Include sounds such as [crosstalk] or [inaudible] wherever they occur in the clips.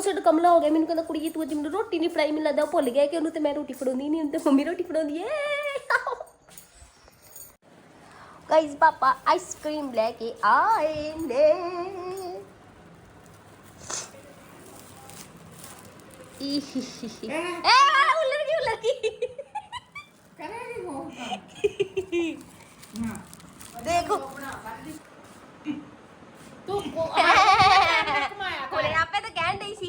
Opposite ਕਮਲਾ ਹੋ ਗਿਆ ਮੈਨੂੰ ਕਹਿੰਦਾ ਕੁੜੀ ਤੂੰ ਅੱਜ ਮੈਨੂੰ ਰੋਟੀ ਨਹੀਂ ਫੜਾਈ ਮੈਨੂੰ ਲੱਗਦਾ ਉਹ ਭੁੱਲ ਗਿਆ ਕਿ ਉਹਨੂੰ ਤੇ ਮੈਂ ਰੋਟੀ ਫੜਾਉਂਦੀ ਨਹੀਂ ਉਹਨੂੰ ਤੇ ਮੰਮੀ ਰੋਟੀ ਫੜਾਉਂਦੀ ਏ। ਗਾਇਸ ਪਾਪਾ ਆਈਸਕ੍ਰੀਮ ਲੈ ਕੇ ਆਏ ਨੇ। ਈਹੀਹੀਹੀ। ਏ ਉਲਰ ਗਈ ਉਲਰ ਗਈ। ਕਰੇਗੀ ਉਹ ਦੇਖੋ। ਤੂੰ ਕੋ ਕੋਲੇ ਆਪੇ ਤਾਂ ਕਹਿਣ ਡਈ ਸੀ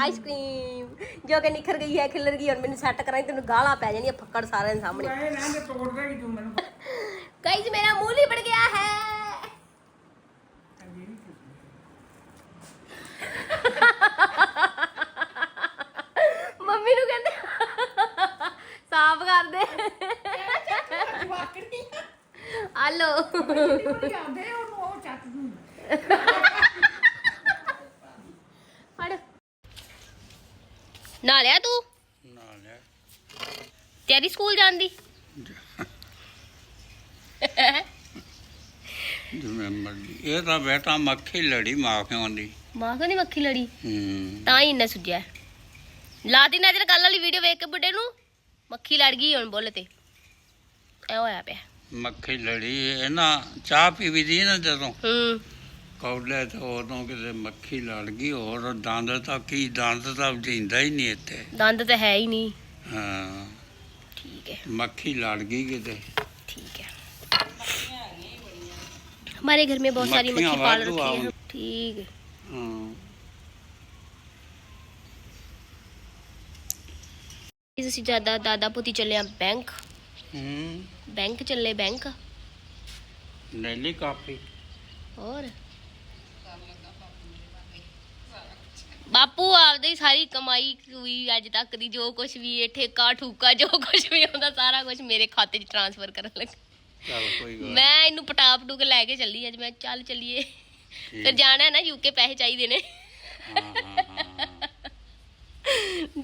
ਆਈਸਕ੍ਰੀਮ ਜੋ ਕਿ ਨਿਖਰ ਗਈ ਹੈ ਖਿਲਰ ਗਈ ਹੁਣ ਮੈਨੂੰ ਸੈੱਟ ਕਰਾਈ ਤੈਨੂੰ ਗਾਲਾਂ ਪੈ ਜਾਣੀਆਂ ਫੱਕੜ ਸਾਰਿਆਂ ਦੇ ਸਾਹਮਣੇ। ਇਹ ਨਾ ਤੇ ਤੋੜ ਦੇਗੀ ਤੂੰ ਮੈਨੂੰ। ਗਾਇਸ ਮੇਰਾ ਮੂੰਹ ਹੀ ਬੜ ਗਿਆ ਹੈ। ਮੰਮੀ ਨੂੰ ਕਹਿੰਦੇ ਸਾਫ਼ ਕਰ ਦੇ। ਵਾਕੜੀ ਹਲੋ ਆਂਦੇ ਉਹਨੂੰ ਉਹ ਚੱਕ ਦੂੰ। ਨਾ ਲਿਆ ਤੂੰ? ਨਾਲ ਤਿਆਰੀ ਸਕੂਲ ਜਾਣ ਦੀ ਜਿਵੇਂ ਮਰਜ਼ੀ। ਇਹ ਤਾਂ ਬੇਟਾ ਮੱਖੀ ਲੜੀ ਮਾਖਿਆਂ ਦੀ। ਮਾਂ ਕਹਿੰਦੀ ਮੱਖੀ ਲੜੀ? ਹੂੰ। ਤਾਂ ਹੀ ਇੰਨਾ ਸੁੱਜਿਆ ਲਾਤੀ ਨਜ਼ਰ ਕੱਲ ਵਾਲੀ ਵੀਡੀਓ ਵੇਖ ਕੇ ਬੁੱਢੇ ਨੂੰ ਮੱਖੀ ਲੜ ਗਈ ਹੁਣ ਬੋਲੇ ਤੇ। ਐ ਹੋਇਆ ਪਿਆ। ਮੱਖੀ ਲੜੀ ਇਹ ਨਾ ਚਾਹ ਪੀਵੀ ਦੀ ਨਾ ਜਦੋਂ। ਹੂੰ। ਕੌਲੇ ਤੇ ਉਦੋਂ ਕਿਤੇ ਮੱਖੀ ਲੜ ਗਈ ਹੋਰ ਦੰਦ ਤਾਂ ਕੀ ਦੰਦ ਤਾਂ ਜਿੰਦਾ ਹੀ ਨਹੀਂ ਇੱਥੇ ਦੰਦ ਤਾਂ ਹੈ ਹੀ ਨਹੀਂ ਹਾਂ ਠੀਕ ਹੈ ਮੱਖੀ ਲੜ ਗਈ ਕਿਤੇ ठीक है हमारे घर में बहुत सारी मक्खियाँ मक्खी पाल वाधू रखी है आओ। ठीक है ਹਾਂ ਇਸ ਅਸੀਂ ਜਿਆਦਾ ਦਾਦਾ ਪੁੱਤੀ ਚੱਲੇ ਆ ਬੈਂਕ ਹੂੰ ਬੈਂਕ ਚੱਲੇ ਬੈਂਕ ਨੈਲੀ ਕਾਪੀ ਹੋਰ ਬਾਪੂ ਆਪਦੀ ਸਾਰੀ ਕਮਾਈ ਕੋਈ ਅੱਜ ਤੱਕ ਦੀ ਜੋ ਕੁਝ ਵੀ ਇਹ ਠੇਕਾ ਠੂਕਾ ਜੋ ਕੁਝ ਵੀ ਆਉਂਦਾ ਸਾਰਾ ਕੁਝ ਮੇਰੇ ਖਾਤੇ 'ਚ ਟ੍ਰਾਂਸਫਰ ਕਰਨ ਲੱਗਾ। ਚਲੋ ਕੋਈ ਗੱਲ ਨੀ। ਮੈਂ ਇਹਨੂੰ ਪਟਾਪ ਟੂ ਲੈ ਕੇ ਚੱਲੀ ਅੱਜ ਮੈਂ ਚੱਲ ਚੱਲੀਏ। ਤੇ ਜਾਣਾ ਹੈ ਨਾ ਯੂਕੇ ਪੈਸੇ ਚਾਹੀਦੇ ਨੇ।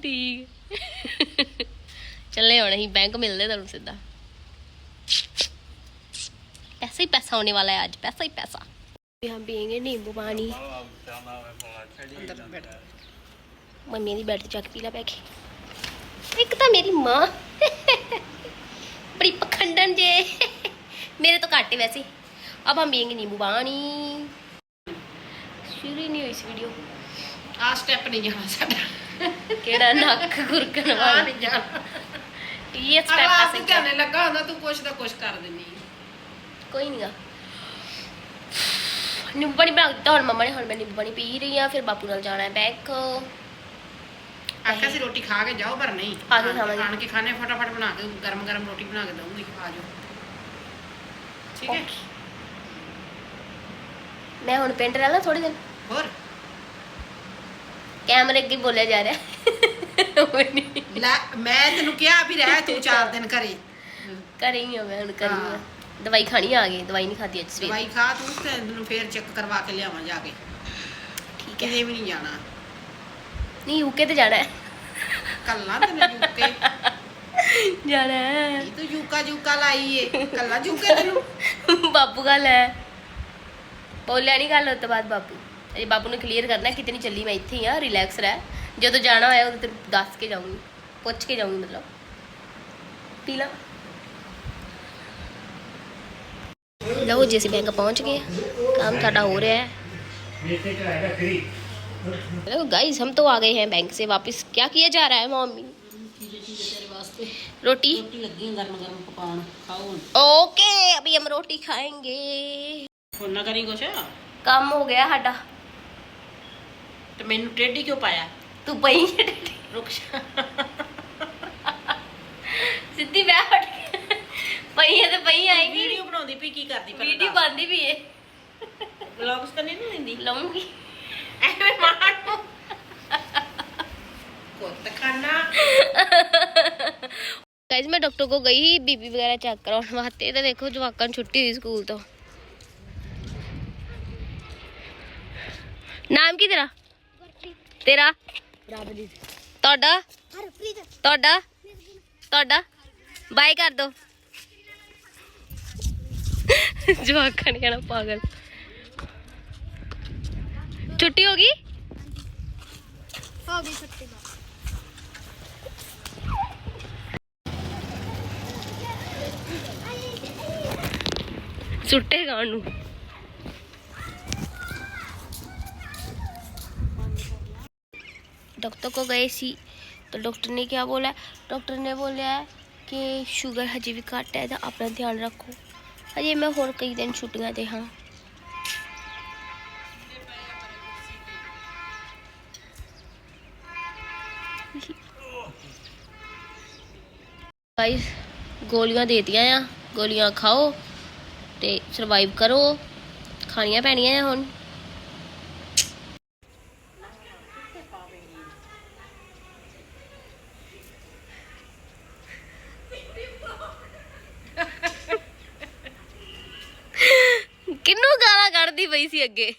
ਠੀਕ। ਚੱਲੇ ਹੁਣ ਅਸੀਂ ਬੈਂਕ ਮਿਲਦੇ ਤੁਹਾਨੂੰ ਸਿੱਧਾ। ਪੈਸਾ ਹੀ ਪੈਸਾ ਆਉਣੇ ਵਾਲਾ ਹੈ ਅੱਜ ਪੈਸਾ ਹੀ ਪੈਸਾ। हम पियेंगे नींबू पानी मम्मी दी बेड ते जाके पी ला बैठ के एक तो मेरी माँ बड़ी पखंडन जे मेरे तो घट है वैसे अब हम पियेंगे नींबू पानी शुरू ही नहीं हुई इस वीडियो ਆ ਸਟੈਪ ਨਹੀਂ ਜਾਣਾ ਸਾਡਾ ਕਿਹੜਾ ਨੱਕ ਗੁਰਕਣ ਆ ਵਾਲਾ ਨਹੀਂ ਜਾਣਾ ਇਹ ਸਟੈਪ ਅਗਲਾ ਐਸੇ ਆਪ ਧਿਆਨੇ ਲੱਗਾ ਹੁੰਦਾ ਤੂੰ ਕੁਛ ਦਾ ਕੁਛ ਕਰ ਦਿੰਨੀ ਕੋਈ ਨਹੀਂਗਾ ਨਿੰਬੂ ਪਾਣੀ ਬਣਾ ਦਿੱਤਾ ਹੁਣ ਮੰਮਾ ਨੇ ਹੁਣ ਮੈਂ ਨਿੰਬੂ ਪਾਣੀ ਪੀ ਰਹੀ ਆ ਫਿਰ ਬਾਪੂ ਨਾਲ ਜਾਣਾ ਹੈ ਬੈਂਕ। ਆਖਿਆ ਸੀ ਰੋਟੀ ਖਾ ਕੇ ਜਾਓ ਪਰ ਨਹੀਂ। ਆ ਕੇ ਖਾਵਾਂਗੇ। ਆਣ ਕੇ ਖਾਣੇ ਫਟਾਫਟ ਬਣਾ ਕੇ ਗਰਮ ਗਰਮ ਰੋਟੀ ਬਣਾ ਕੇ ਦਊਂਗੀ ਆ ਜਾਓ। ਠੀਕ ਹੈ? ਮੈਂ ਹੁਣ ਪਿੰਡ ਰਹਿਣਾ ਥੋੜੇ ਦਿਨ। ਹੋਰ? ਕੈਮਰੇ ਅੱਗੇ ਬੋਲਿਆ ਜਾ ਰਿਹਾ। ਉਹ ਨਹੀਂ। ਲੈ ਮੈਂ ਤੈਨੂੰ ਕਿਹਾ ਵੀ ਰਹਿ ਤੂੰ ਚਾਰ ਦਿਨ ਘਰੇ। ਘਰੇ ਹੀ ਮੈਂ ਹੁਣ ਹੀ। ਹਾਂ। ਦਵਾਈ ਖਾਣੀ ਆ ਗਈ ਦਵਾਈ ਨਹੀਂ ਖਾਦੀ ਅੱਜ ਸਵੇਰ ਦਵਾਈ ਖਾ ਤੂੰ ਤੇ ਤੈਨੂੰ ਫੇਰ ਚੈੱਕ ਕਰਵਾ ਕੇ ਲਿਆਵਾਂ ਜਾ ਕੇ। ਠੀਕ ਹੈ। ਕਿਤੇ ਵੀ ਨਹੀਂ ਜਾਣਾ। ਨਹੀਂ ਯੂਕੇ ਤੇ ਜਾਣਾ ਹੈ। ਕੱਲਾ ਤੈਨੂੰ ਯੂਕੇ ਜਾਣਾ ਹੈ। ਇਹ ਤੂੰ ਯੂਕਾ ਯੂਕਾ ਲਾਈ ਏ। ਕੱਲਾ ਯੂਕੇ ਤੈਨੂੰ। ਬਾਪੂ ਗੱਲ ਹੈ। ਬੋਲਿਆ ਨਹੀਂ ਗੱਲ ਉਸ ਤੋਂ ਬਾਅਦ ਬਾਪੂ। ਅਜੇ ਬਾਪੂ ਨੂੰ ਕਲੀਅਰ ਕਰਨਾ ਕਿਤੇ ਨਹੀਂ ਚੱਲੀ ਮੈਂ ਇੱਥੇ ਹੀ ਆ ਰਿਲੈਕਸ ਰਹਿ। ਜਦੋਂ ਜਾਣਾ ਹੋਇਆ ਉਦੋਂ ਤੈਨੂੰ ਦੱਸ ਕੇ ਜਾਊਂਗੀ। ਪੁੱਛ ਕੇ ਜਾਊਂਗੀ ਮਤਲਬ। ਪੀ ਲਾ। ਲਓ ਜੀ ਅਸੀਂ ਬੈਂਕ ਪਹੁੰਚ ਗਏ ਕੰਮ ਸਾਡਾ ਹੋ ਰਿਹਾ ਹੈ हेलो गाइस हम तो आ गए हैं बैंक से वापस क्या किया जा रहा है मम्मी ਤੇਰੇ ਵਾਸਤੇ रोटी ਰੋਟੀ ਲੱਗੀ ਗਰਮ ਗਰਮ ਪਕਾਉਣ ਖਾਓ ਹੁਣ ओके अभी हम रोटी खाएंगे ਹੁਣ ਨਾ ਕਰੀ ਕੁਛ ਕੰਮ ਹੋ ਗਿਆ ਸਾਡਾ ਤੇ ਮੈਨੂੰ ਟੇਢੀ ਕਿਉਂ ਪਾਇਆ ਤੂੰ ਪਈ ਹੈ ਤੇ ਪਈ ਆਏਗੀ। ਵੀਡੀਓ ਬਣਾਉਂਦੀ ਪਈ ਕੀ ਕਰਦੀ ਪਰ ਵੀਡੀਓ ਬੰਦੀ ਵੀ ਹੈ। ਵਲੌਗਸ ਤਾਂ ਨਹੀਂ ਨਾ ਲੈਂਦੀ? ਲਾਉਂਗੀ ਐਵੇਂ ਮਾਰ ਕੁੱਤ ਖਾਨਾ। ਗਾਇਜ਼ ਮੈਂ ਡਾਕਟਰ ਕੋ ਗਈ ਬੀਪੀ ਵਗੈਰਾ ਚੈੱਕ ਕਰਾਉਣ ਵਾਸਤੇ ਤੇ ਦੇਖੋ ਜਵਾਕਾਂ ਨੂੰ ਛੁੱਟੀ ਹੋਈ ਸਕੂਲ ਤੋਂ। ਨਾਮ ਕੀ ਤੇਰਾ? ਤੇਰਾ? ਤੁਹਾਡਾ? ਤੁਹਾਡਾ? ਤੁਹਾਡਾ? ਬਾਏ ਕਰ ਦੋ। ਜਵਾਕਾਂ ਨੇ ਕਹਿਣਾ ਪਾਗਲ ਛੁੱਟੀ ਹੋ ਗਈ ਹੋ ਗਈ ਛੁੱਟੀ ਦਾ ਸੁੱਟੇ ਖਾਣ ਨੂੰ डॉक्टर को गए सी तो डॉक्टर ने क्या बोला डॉक्टर ने बोला है कि शुगर हजे भी घट है तो अपना ध्यान रखो ਅਜੇ ਮੈਂ ਹੋਰ ਕਈ ਦਿਨ ਛੁੱਟੀਆਂ ਤੇ ਹਾਂ। ਗਾਇਸ ਗੋਲੀਆਂ ਦੇਤੀਆਂ ਆ। ਗੋਲੀਆਂ ਖਾਓ ਤੇ ਸਰਵਾਈਵ ਕਰੋ। ਖਾਣੀਆਂ ਪੈਣੀਆਂ ਆ ਹੁਣ। ਅੱਗੇ।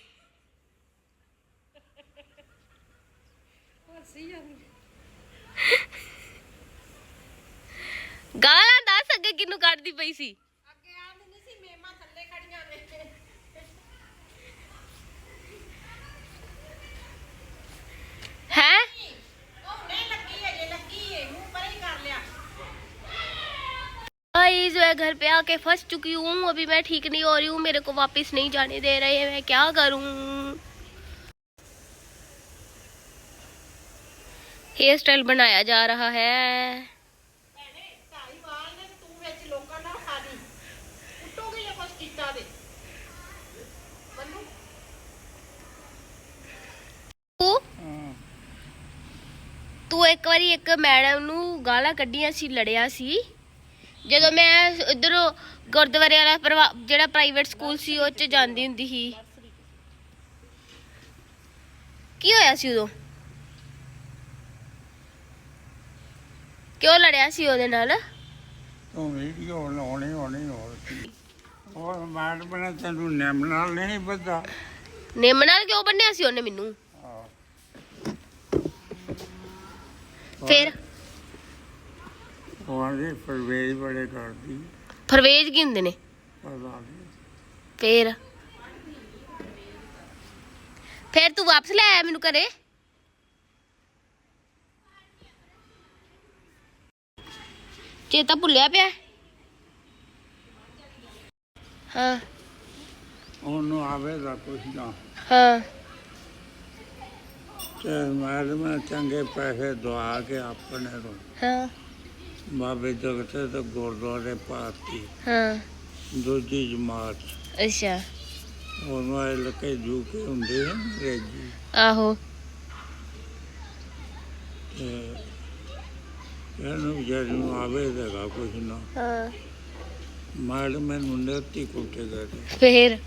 ਗਾਲਾਂ ਦੱਸ ਅੱਗੇ ਕਿੰਨੂੰ ਕੱਢਦੀ ਪਈ ਸੀ? ਅੱਗੇ ਆਂਦੀ ਨਹੀਂ ਸੀ ਮੇਮਾ ਥੱਲੇ ਖੜੀਆਂ ਨੇ। ਹੈ? ਉਹ ਨਹੀਂ ਲੱਗੀ ਅਜੇ ਲੱਗੀ ਏ ਮੂੰਹ ਪਰੇ ਹੀ ਕਰ ਲਿਆ। गाइस मैं घर पे आके फंस चुकी हूँ अभी मैं ठीक नहीं हो रही हूँ मेरे को वापस नहीं जाने दे रहे हैं मैं क्या करूँ हेयर स्टाइल बनाया जा रहा है ਭੈਣੇ ਢਾਈ ਵਾਲ ਨੇ ਤੇ ਤੂੰ ਵਿੱਚ ਲੋਕਾਂ ਨਾਲ ਖਾ ਦੀ ਉੱਟੋਗੇ ਜੇ ਕੁਛ ਕੀਤਾ ਦੇ ਮੰਨੂ ਤੂੰ ਹਾਂ ਤੂੰ ਇੱਕ ਵਾਰੀ ਇੱਕ ਮੈਡਮ ਨੂੰ ਗਾਲਾਂ ਕੱਢੀਆਂ ਸੀ ਲੜਿਆ ਸੀ ਜਦੋਂ ਮੈਂ ਇਧਰ ਗੁਰਦੁਆਰੇ ਵਾਲਾ ਪ੍ਰਵਾ- ਜਿਹੜਾ ਪ੍ਰਾਈਵੇਟ ਸਕੂਲ ਸੀ ਉਹ ਚ ਜਾਂਦੀ ਹੁੰਦੀ ਸੀ। ਕੀ ਹੋਇਆ ਸੀ ਉਦੋਂ? ਕਿਉਂ ਲੜਿਆ ਸੀ ਉਹਦੇ ਨਾਲ? ਤੂੰ ਵੀਡੀਓ ਲਾਉਣੀ ਹੋਣੀ ਹੋਰ ਕੀ। ਹੋਰ ਮੈਡਮ ਨੇ ਤੈਨੂੰ ਨਿੰਮ ਨਾਲ ਨਹੀਂ ਬੱਧਾ ਨਿੰਮ ਨਾਲ ਕਿਉਂ ਬੰਨਿਆ ਸੀ ਉਹਨੇ ਮੈਨੂੰ? ਫਿਰ? ਪਰਵੇਜ ਬੜੇ ਕਰਦੀ। ਫਰਵੇਜ ਕੀ ਹੁੰਦੇ ਨੇ? ਪਤਾ ਨਹੀਂ ਫਿਰ? ਫਿਰ ਤੂੰ ਵਾਪਸ ਲੈ ਆਇਆ ਮੈਨੂੰ ਘਰੇ? ਚੇਤਾ ਭੁੱਲਿਆ ਪਿਆ? ਹਾਂ। ਉਹਨੂੰ ਆਵੇ ਦਾ ਕੁਛ ਨਾ। ਹਾਂ। ਤੇ ਮੈਡਮ ਨੇ ਚੰਗੇ ਪੈਸੇ ਦਵਾ ਕੇ ਆਪਣੇ ਨੂੰ। ਹਾਂ। ਬਾਬੇ ਜਗਤੇ ਤੇ ਗੁਰਦੁਆਰੇ ਪਾਤੀ। ਹਾਂ। ਦੂਜੀ ਜਮਾਤ। ਅੱਛਾ। ਉਹਨੂੰ ਇਹ ਲਕੇ ਜੂ ਕੇ ਹੁੰਦੇ ਹਨ ਅੰਗਰੇਜ਼ੀ। ਆਹੋ। ਤੇ ਇਹਨੂੰ ਜਦ ਨੂੰ ਆਵੇ ਦੇਗਾ ਕੁਛ ਨਾ। ਹਾਂ। ਮੈਡਮ ਨੂੰ ਨੇਤੀ ਕੁੱਟੇ ਗਏ ਫਿਰ?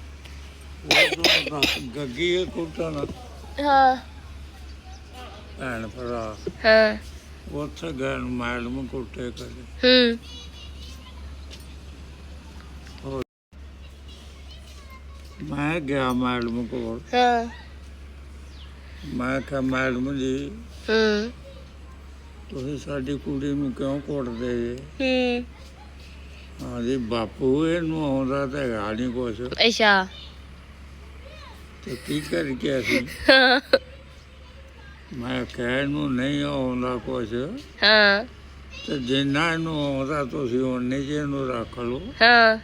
ਉਹ ਗੱਗੀ ਕੁੱਟਣਾ। ਹਾਂ। ਭੈਣ ਭਰਾ। ਹਾਂ। ਉੱਥੇ ਗਏ ਨੂੰ ਮੈਡਮ ਕੁੱਟੇ ਕਰੇ ਹੂੰ। ਮੈਂ ਗਿਆ ਮੈਡਮ ਕੋਲ। ਹਾਂ। ਮੈਂ ਕਿਹਾ ਮੈਡਮ ਜੀ ਹੂੰ। ਤੁਸੀਂ ਸਾਡੀ ਕੁੜੀ ਨੂੰ ਕਿਉਂ ਕੁੱਟਦੇ ਜੇ? ਹੂੰ। ਹਾਂਜੀ ਬਾਪੂ ਇਹਨੂੰ ਆਉਂਦਾ ਤਾਂ ਹੈਗਾ ਨਹੀਂ ਕੁਛ। ਅੱਛਾ। ਤੇ ਕੀ ਕਰ ਗਿਆ ਸੀ ਹਾਂ। ਮੈਂ ਕਿਹਾ ਇਹਨੂੰ ਨਹੀਂ ਆਉਂਦਾ ਕੁਛ। ਹਾਂ। ਤੇ ਜਿੰਨਾ ਇਹਨੂੰ ਆਉਂਦਾ ਤੁਸੀਂ ਉਹਨੇ ਜੇ ਇਹਨੂੰ ਰੱਖ ਲਓ। ਹਾਂ।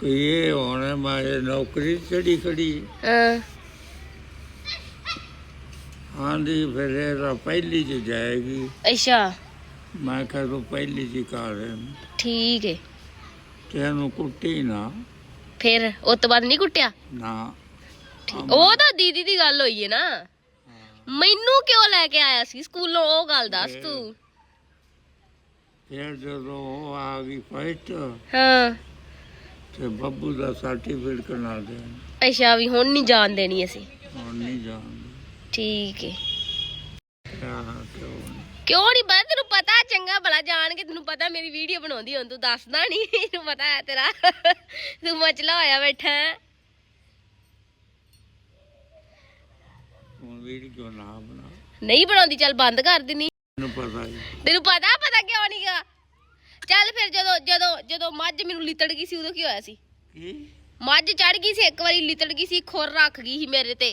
ਕਿ ਇਹ ਹੁਣ ਮੈਂ ਇਹ ਨੌਕਰੀ ਚੜੀ ਖੜੀ? ਹਾਂ। ਆਂਦੀ ਫਿਰ ਇਹ ਤਾਂ ਪਹਿਲੀ ਚ ਜਾਏਗੀ। ਅੱਛਾ। ਮੈਂ ਕਿਹਾ ਤੂੰ ਪਹਿਲੀ ਚ ਕਰ ਠੀਕ ਹੈ ਤੇ ਇਹਨੂੰ ਕੁੱਟੀ ਨਾ। ਫਿਰ ਉਸ ਤੋਂ ਬਾਅਦ ਨਹੀਂ ਕੁੱਟਿਆ? ਨਾ। ਉਹ ਤਾਂ ਦੀਦੀ ਦੀ ਗੱਲ ਹੋਈ ਹੈ ਨਾ। ਮੈਨੂੰ ਕਿਉਂ ਲੈ ਕੇ ਆਇਆ ਸੀ? ਸਕੂਲੋਂ ਉਹ ਗੱਲ ਦੱਸ ਤੂੰ। ਫਿਰ ਜਦੋਂ ਉਹ ਆ ਗਈ ਫਸਟ ਹਾਂ। ਤੇ ਬੱਬੂ ਦਾ ਸਰਟੀਫਿਕੇਟ ਕਰਾ ਦੇ ਅੱਛਾ ਵੀ ਹੁਣ ਨਹੀਂ ਜਾਣ ਦੇਣੀ ਅਸੀਂ। ਹੁਣ ਨਹੀਂ ਜਾਣਦੇ ਠੀਕ ਹੈ? ਕਿਉਂ ਨਹੀਂ? ਪਤਾ? ਤੈਨੂੰ ਪਤਾ ਚੰਗਾ ਭਲਾ ਜਾਣ ਕੇ ਤੈਨੂੰ ਪਤਾ ਮੇਰੀ ਵੀਡੀਓ ਬਣਾਉਂਦੀ ਹੁਣ ਤੂੰ ਦੱਸਦਾ ਨਹੀਂ। ਤੈਨੂੰ ਪਤਾ ਹੈ ਤੇਰਾ। ਤੂੰ ਮਚਲਾ ਹੋਇਆ ਬੈਠਾ ਹੁਣ ਵੀਡੀਓ ਨਾ ਬਣਾ? ਨਹੀਂ ਬਣਾਉਂਦੀ ਚੱਲ ਬੰਦ ਕਰ ਦਿੰਨੀ ਮੈਨੂੰ ਪਤਾ ਹੀ। ਤੈਨੂੰ ਪਤਾ ਪਤਾ ਕਿਉਂ ਨਹੀਂਗਾ ਚੱਲ ਫਿਰ ਜਦੋਂ ਜਦੋਂ ਜਦੋਂ ਮੱਝ ਮੈਨੂੰ ਲਿਤੜ ਗਈ ਸੀ ਉਦੋਂ ਕੀ ਹੋਇਆ ਸੀ? ਕੀ? ਮੱਝ ਚੜ ਗਈ ਸੀ ਇੱਕ ਵਾਰੀ ਲਿਤੜ ਗਈ ਸੀ ਖੁਰ ਰੱਖ ਗਈ ਸੀ ਮੇਰੇ ਤੇ।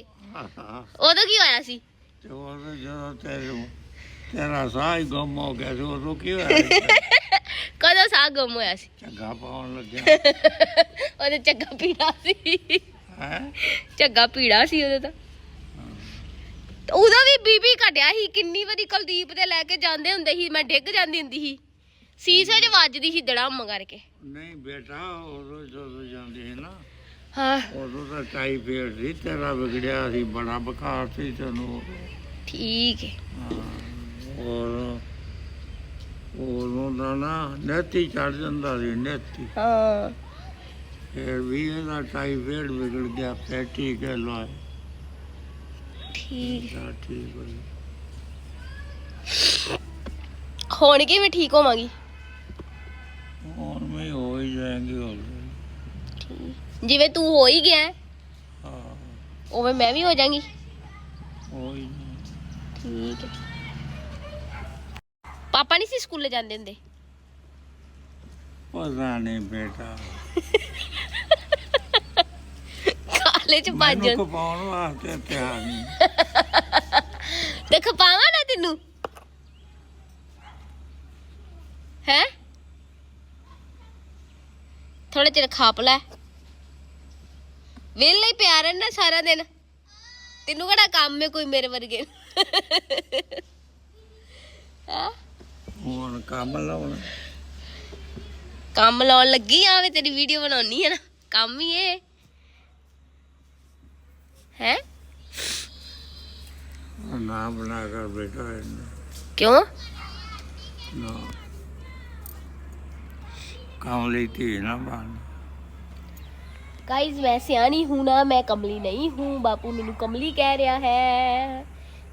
ਉਦੋਂ ਕੀ ਹੋਇਆ ਸੀ? ਤੇ ਉਹ ਜਦੋਂ ਤੇਰੇ ਤੇਰਾ ਸਾਹ ਹੀ ਗੁੰਮ ਹੋ ਗਿਆ ਸੀ ਉਦੋਂ ਕੀ ਹੋਇਆ ਸੀ? [laughs] ਕਦੋਂ ਸਾਹ ਗੁੰਮ ਹੋਇਆ ਸੀ? ਝੱਗਾ ਪਾਉਣ ਲੱਗਿਆ। [laughs] ਉਹਦੇ ਝੱਗਾ ਪੀੜਾ ਸੀ। ਹੈ? ਝੱਗਾ ਪੀੜਾ ਸੀ ਉਹਦੇ ਤੇ। ਉਹਦਾ ਵੀ ਬੀਬੀ ਘਟਿਆ ਸੀ ਕਿੰਨੀ ਵਾਰੀ ਕੁਲਦੀਪ ਦੇ ਲੈ ਕੇ ਜਾਂਦੇ ਹੁੰਦੇ ਸੀ ਮੈਂ ਡਿੱਗ ਜਾਂਦੀ ਹੁੰਦੀ ਸੀ। ਸੀਸੇ 'ਚ ਵੱਜਦੀ ਸੀ ਦੜਾਮ ਕਰਕੇ। ਨਹੀਂ ਬੇਟਾ ਉਦੋਂ ਜਦੋਂ ਜਾਂਦੀ ਸੀ ਨਾ ਹਾਂ। ਉਦੋਂ ਤਾਂ ਟਾਈਫਾਇਡ ਸੀ ਤੇਰਾ ਵਿਗੜਿਆ ਸੀ ਬੜਾ ਬੁਖਾਰ ਸੀ ਤੈਨੂੰ। ਠੀਕ ਹੈ ਹਾਂ, ਔਰ ਉਦੋਂ ਦਾ ਨਾ ਨੇਤੀ ਚੜ ਜਾਂਦਾ ਸੀ ਨੇਤੀ। ਹਾਂ। ਫਿਰ ਵੀ ਇਹਦਾ ਟਾਈਫਾਇਡ ਵਿਗੜ ਗਿਆ ਫਿਰ ਟੀਕੇ ਲਾਏ। ਠੀਕ। ਠੀਕ ਹੋ ਹੁਣ ਕਿਵੇਂ ਠੀਕ ਹੋਵਾਂਗੀ? ਹੁਣ ਮੈਂ ਹੋ ਹੀ ਜਾਏਗੀ ਹੋਰ ਜਿਵੇਂ ਤੂੰ ਹੋ ਹੀ ਗਿਆ ਹੈ, ਹਾਂ ਉਵੇਂ ਮੈਂ ਵੀ ਹੋ ਜਾਵਾਂਗੀ ਹੋ। ਠੀਕ ਹੈ। ਪਾਪਾ ਨਹੀਂ ਸੀ ਸਕੂਲੇ ਜਾਂਦੇ ਹੁੰਦੇ? ਪਤਾ ਨਹੀਂ ਬੇਟਾ। [laughs] ਕਾਲਜ ਭੱਜ ਮੈਨੂੰ ਖਪਾਉਣ ਵਾਸਤੇ ਤਿਆਰ ਨਹੀਂ। ਤੇ ਖਪਾਵਾਂ ਨਾ ਤੈਨੂੰ? ਹੈ? ਥੋੜੇ ਚਿਰ ਖਾਪ ਲੈ। ਵੇਲੇ ਹੀ ਪਿਆ ਰਹਿਣਾ ਸਾਰਾ ਦਿਨ। ਤੈਨੂੰ ਕਿਹੜਾ ਕੰਮ ਹੈ ਕੋਈ ਮੇਰੇ ਵਰਗੇ? ਹਾਂ? ਹੁਣ ਕੰਮ ਲਾਉਣਾ? ਕੰਮ ਲਾਉਣ ਲੱਗੀ ਆ ਵੇ ਤੇਰੀ ਵੀਡੀਓ ਬਣਾਉਣੀ ਹੈ ਨਾ। ਕੰਮ ਹੀ ਇਹ। ਹੈ ਨਾ ਬਣਾ ਕਰ ਬੇਟਾ ਇਹਨੂੰ। ਕਿਉਂ ਨਾ ਕੰਮ ਲਈ ਧੀ ਨਾ ਬਣ गाइस मैं सियानी हूं ना मैं कमली नहीं हूं बापू मेनू कमली कह रहा है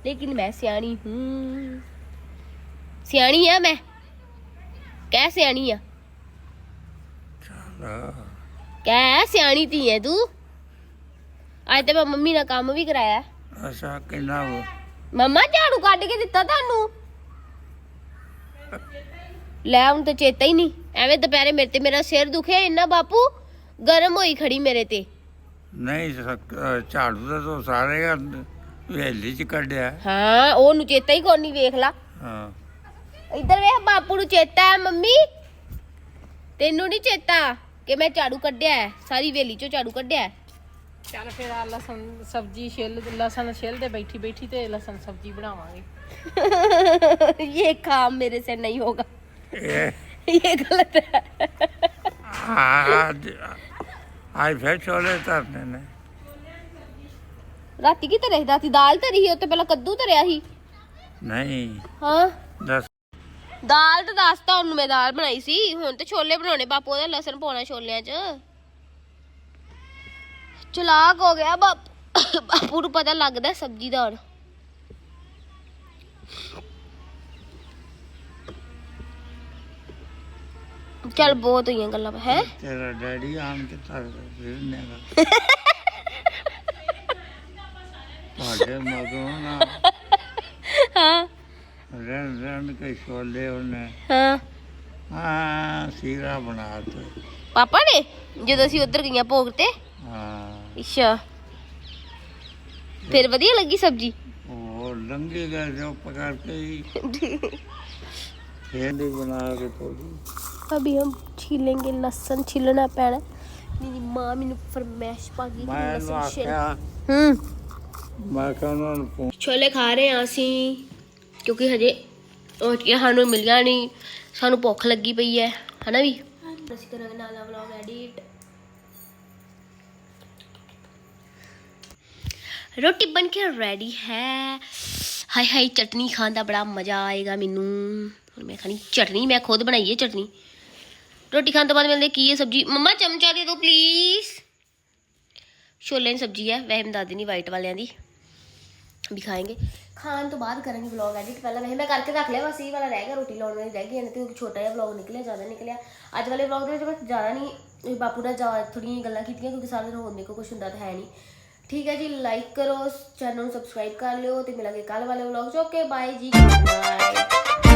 लेकिन मैं सियानी हूं सियानी है मैं कह सियानी है ਚੱਲ कह सियानी धी है तू ਅੱਜ ਤੇ ਮੈਂ ਮੰਮੀ ਨਾਲ ਕੰਮ ਵੀ ਕਰਾਇਆ। ਅਸਾ ਕਿੰਨਾ ਵਾ? ਮੰਮਾ ਝਾੜੂ ਕੱਢ ਕੇ ਦਿੱਤਾ ਤੁਹਾਨੂੰ? ਲੈ ਹੁਣ ਤਾਂ ਚੇਤਾ ਹੀ ਨਹੀਂ। ਐਵੇਂ ਦੁਪਹਿਰੇ ਮੇਰੇ ਤੇ ਮੇਰਾ ਸਿਰ ਦੁਖਿਆ ਇੰਨਾ ਬਾਪੂ। ਗਰਮ ਹੋਈ ਖੜੀ ਮੇਰੇ ਤੇ। ਨਹੀਂ ਸਕ- ਅਹ ਝਾੜੂ ਦਾ ਤਾਂ ਸਾਰੇ ਵੇਲੀ ਚ ਕੱਢਿਆ। ਹਾਂ ਉਹਨੂੰ ਚੇਤਾ ਹੀ ਕੋਈ ਨਹੀਂ ਵੇਖ ਲਾ। ਹਾਂ। ਇੱਧਰ ਵੇਖ ਬਾਪੂ ਨੂੰ ਚੇਤਾ ਹੈ ਮੰਮੀ। ਤੈਨੂੰ ਨਹੀਂ ਚੇਤਾ ਕਿ ਮੈਂ ਝਾੜੂ ਕੱਢਿਆ ਹੈ ਸਾਰੀ ਵੇਲੀ ਚੋਂ ਝਾੜੂ ਕੱਢਿਆ ਹੈ? ਚੱਲ ਫਿਰ ਆ ਲਸਣ ਸਬਜੀ ਛਿੱਲ ਲਸਣ ਛਿੱਲ ਦੇ ਬੈਠੀ ਬੈਠੀ ਤੇ ਲਸਣ ਸਬਜੀ ਬਣਾਵਾਂਗੇ ये काम मेरे से नहीं होगा ਇਹ ये गलत है ਅੱਜ ਅੱਜ ਫਿਰ ਛੋਲੇ ਧਰਨੇ ਨੇ ਰਾਤੀ ਕੀ ਧਰਿਆ ਸੀ ਰਾਤੀ ਦਾਲ ਧਰੀ ਸੀ ਉੱਤੇ ਪਹਿਲਾਂ ਕੱਦੂ ਧਰਿਆ ਸੀ ਨਹੀਂ ਹਾਂ ਦੱਸ ਦਾਲ ਤਾਂ ਦੱਸਤਾ ਉਹਨੂੰ ਮੈਂ ਦਾਲ ਬਣਾਈ ਸੀ ਹੁਣ ਤੇ ਛੋਲੇ ਬਣਾਉਣੇ ਬਾਪੂ ਉਹਦਾ ਲਸਣ ਪਾਉਣਾ ਛੋਲਿਆਂ 'ਚ ਚਲਾਕ ਹੋ ਗਿਆ। ਬਾਪੂ ਬਾਪੂ ਨੂੰ ਪਤਾ ਲੱਗਦਾ ਸਬਜ਼ੀ ਦਾ ਹੁਣ। ਚੱਲ ਬਹੁਤ ਹੋਈਆਂ ਗੱਲਾਂ ਹੈ? ਤੇਰਾ ਡੈਡੀ ਆਣ ਕੇ ਤਰ ਫਿਰਨੇ ਦਾ ਤੁਹਾਡੇ ਮਗਰੋਂ ਨਾ ਹਾਂ। ਰਹਿਣ ਰਹਿਣ ਕੇ ਛੋਲੇ ਉਹਨੇ। ਹਾਂ। ਹਾਂ ਸੀਰਾ ਬਣਾ ਤੇ। ਪਾਪਾ ਨੇ? ਜਦੋਂ ਅਸੀਂ ਉੱਧਰ ਗਈਆਂ ਭੋਗ ਤੇ। ਅੱਛਾ ਫਿਰ ਵਧੀਆ ਲੱਗੀ ਸਬਜ਼ੀ ਉਹ ਲੰਗੇ ਗਏ ਜੋ ਪਕੜ ਕੇ ਹੀ ਫੇਰ ਵੀ ਬਣਾ ਕੇ ਤੋੜੀ अभी हम छीलेंगे लहसुन छीलना पैना मेरी माँ मैंने फरमाइश पा गई कि ਮੈਂ लहसुन ਇਹਨੂੰ छील ਆਖਿਆ ਹੂੰ ਮੈਂ ਕਿਹਾ ਉਹਨਾਂ ਨੂੰ ਪੁੱਛ ਛੋਲੇ ਖਾ ਰਹੇ ਹਾਂ ਅਸੀਂ ਕਿਉਂਕਿ ਹਜੇ ਰੋਟੀਆਂ ਸਾਨੂੰ ਮਿਲੀਆਂ ਨਹੀਂ ਸਾਨੂੰ ਭੁੱਖ ਲੱਗੀ ਪਈ ਹੈ ਹਨਾ ਵੀ ਅਸੀਂ ਕਰਾਂਗੇ ਨਾਲ ਦਾ ਵਲੌਗ ਐਡਿਟ ਰੋਟੀ ਬਣ ਕੇ ਰੈਡੀ ਹੈ। ਹਾਈ ਹਾਈ ਚਟਨੀ ਖਾਣ ਦਾ ਬੜਾ ਮਜ਼ਾ ਆਏਗਾ ਮੈਨੂੰ। ਹੁਣ ਮੈਂ ਖਾਣੀ ਚਟਨੀ, ਮੈਂ ਖੁਦ ਬਣਾਈ ਹੈ ਚਟਨੀ। ਰੋਟੀ ਖਾਣ ਤੋਂ ਬਾਅਦ ਮਿਲਦੇ ਕੀ ਹੈ ਸਬਜੀ? ਮੰਮਾ, ਚਮਚਾ ਦੇ ਦਿਓ ਪਲੀਜ਼ ਛੋਲੇ ਦੀ ਸਬਜੀ ਹੈ, ਵੈਸੇ ਮੈਂ ਦੱਸ ਦਿੰਦੀ ਵਾਈਟ ਵਾਲਿਆਂ ਦੀ। ਵੀ ਖਾਏਗੇ। ਖਾਣ ਤੋਂ ਬਾਅਦ ਕਰਾਂਗੇ ਵਲੌਗ ਐਡਿਟ ਪਹਿਲਾਂ। ਵੈਸੇ ਮੈਂ ਕਰਕੇ ਰੱਖ ਲਿਆ, ਬਸ ਇਹ ਵਾਲਾ ਰਹਿ ਗਿਆ, ਰੋਟੀ ਲਾਉਣ ਵਾਲੀ ਰਹਿ ਗਈ ਨਹੀਂ ਤੇ ਉਹ ਛੋਟਾ ਜਿਹਾ ਵਲੌਗ ਨਿਕਲਿਆ, ਜ਼ਿਆਦਾ ਨਿਕਲਿਆ। ਅੱਜ ਵਾਲੇ ਵਲੌਗ ਦੇ ਵਿੱਚ ਬਸ ਜ਼ਿਆਦਾ ਨਹੀਂ ਬਾਪੂ ਨਾਲ ਜ਼ਿਆਦਾ ਥੋੜੀਆਂ ਗੱਲਾਂ ਕੀਤੀਆਂ, ਕਿਉਂਕਿ ਸਾਰਾ ਦਿਨ ਹੋਰ ਮੇਰੇ ਕੋਲ ਕੁਝ ਹੁੰਦਾ ਤਾਂ ਹੈ ਨਹੀਂ ਠੀਕ ਹੈ ਜੀ ਲਾਈਕ ਕਰੋ, ਚੈਨਲ ਨੂੰ ਸਬਸਕ੍ਰਾਈਬ ਕਰ ਲਿਓ ਤੇ ਮਿਲਾਂਗੇ ਕੱਲ ਵਾਲੇ ਵਲੌਗ ਚ। ਓਕੇ ਬਾਏ ਜੀ। ਬਾਏ